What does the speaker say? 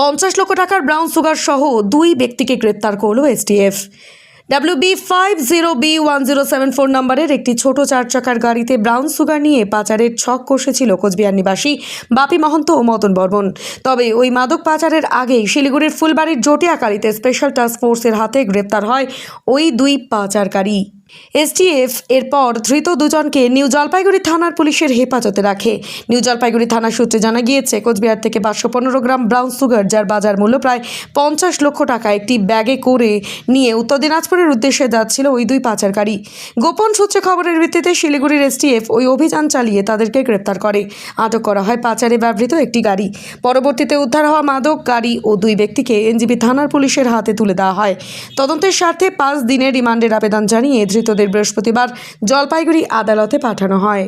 পঞ্চাশ লক্ষ টাকার ব্রাউন সুগার সহ দুই ব্যক্তিকে গ্রেপ্তার করল STF. W B five zero B one zero seven four নম্বরের একটি ছোট চার চাকার গাড়িতে ব্রাউন সুগার নিয়ে পাচারের ছক কষেছিল কোচবিহার নিবাসী বাপি মহন্ত ও মদন বর্মন। তবে ওই মাদক পাচারের আগেই শিলিগুড়ির ফুলবাড়ির জটিয়াকালীতে স্পেশাল টাস্ক ফোর্সের হাতে গ্রেপ্তার হয় ওই দুই পাচারকারী। এসটিএফ এরপর ধৃত দুজনকে নিউ জলপাইগুড়ি থানার পুলিশের হেফাজতে রাখে। নিউ জলপাইগুড়ি থানা সূত্রে জানা গিয়েছে, কোচবিহার থেকে পাঁচশো পনেরো গ্রাম ব্রাউন সুগার, যার বাজার মূল্য প্রায় পঞ্চাশ লক্ষ টাকা একটি ব্যাগে করে নিয়ে উত্তর দিনাজপুরের উদ্দেশ্যে যাচ্ছিল ওই দুই পাচারকারী। গোপন সূত্রে খবরের ভিত্তিতে শিলিগুড়ির এসটিএফ ওই অভিযান চালিয়ে তাদেরকে গ্রেপ্তার করে। আটক করা হয় পাচারে ব্যবহৃত একটি গাড়ি। পরবর্তীতে উদ্ধার হওয়া মাদক, গাড়ি ও দুই ব্যক্তিকে এনজিবি থানার পুলিশের হাতে তুলে দেওয়া হয়। তদন্তের স্বার্থে পাঁচ দিনের রিমান্ডের আবেদন জানিয়ে ধৃতদের বৃহস্পতিবার জলপাইগুড়ি আদালতে পাঠানো হয়।